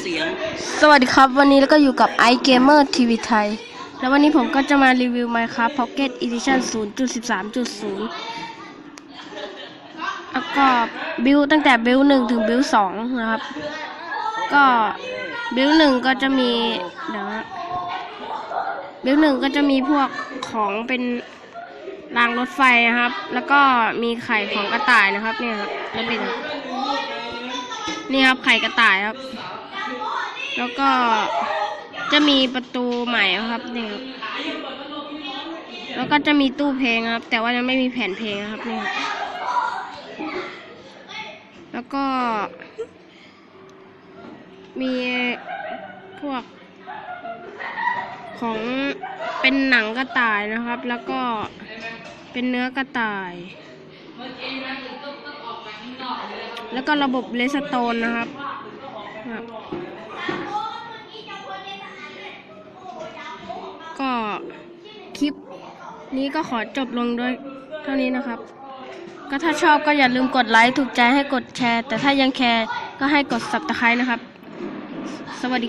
เสียง สวัสดีครับ วันนี้แล้วก็อยู่กับ i Gamer TV ไทย แล้ววันนี้ผมก็จะมารีวิว Minecraft Pocket Edition 0.13.0 แล้วก็บิลตั้งแต่บิลหนึ่งถึงบิลสองนะครับ ก็บิลหนึ่งก็จะมี เดี๋ยวบิลหนึ่งก็จะมีพวกของเป็นรางรถไฟนะครับ แล้วก็มีไข่ของกระต่ายนะครับเนี่ยครับแล้วเป็นนี่ครับไข่กระต่ายครับ แล้วก็จะมีประตูใหม่ครับนี่ครับแล้วก็จะมีตู้เพลงครับ แต่ว่ายังไม่มีแผ่นเพลงครับนี่ครับแล้วก็ มีพวก ของเป็นหนังกระต่ายนะครับ แล้วก็เป็นเนื้อกระต่าย แล้วก็ระบบเลสโตนนะครับ ก็คลิปนี้ก็ขอจบลงด้วยเท่านี้นะครับ ก็ถ้าชอบก็อย่าลืมกดไลค์ถูกใจให้กดแชร์ แต่ถ้ายังแคร์ก็ให้กดสับตะไคร้นะครับ สวัสดี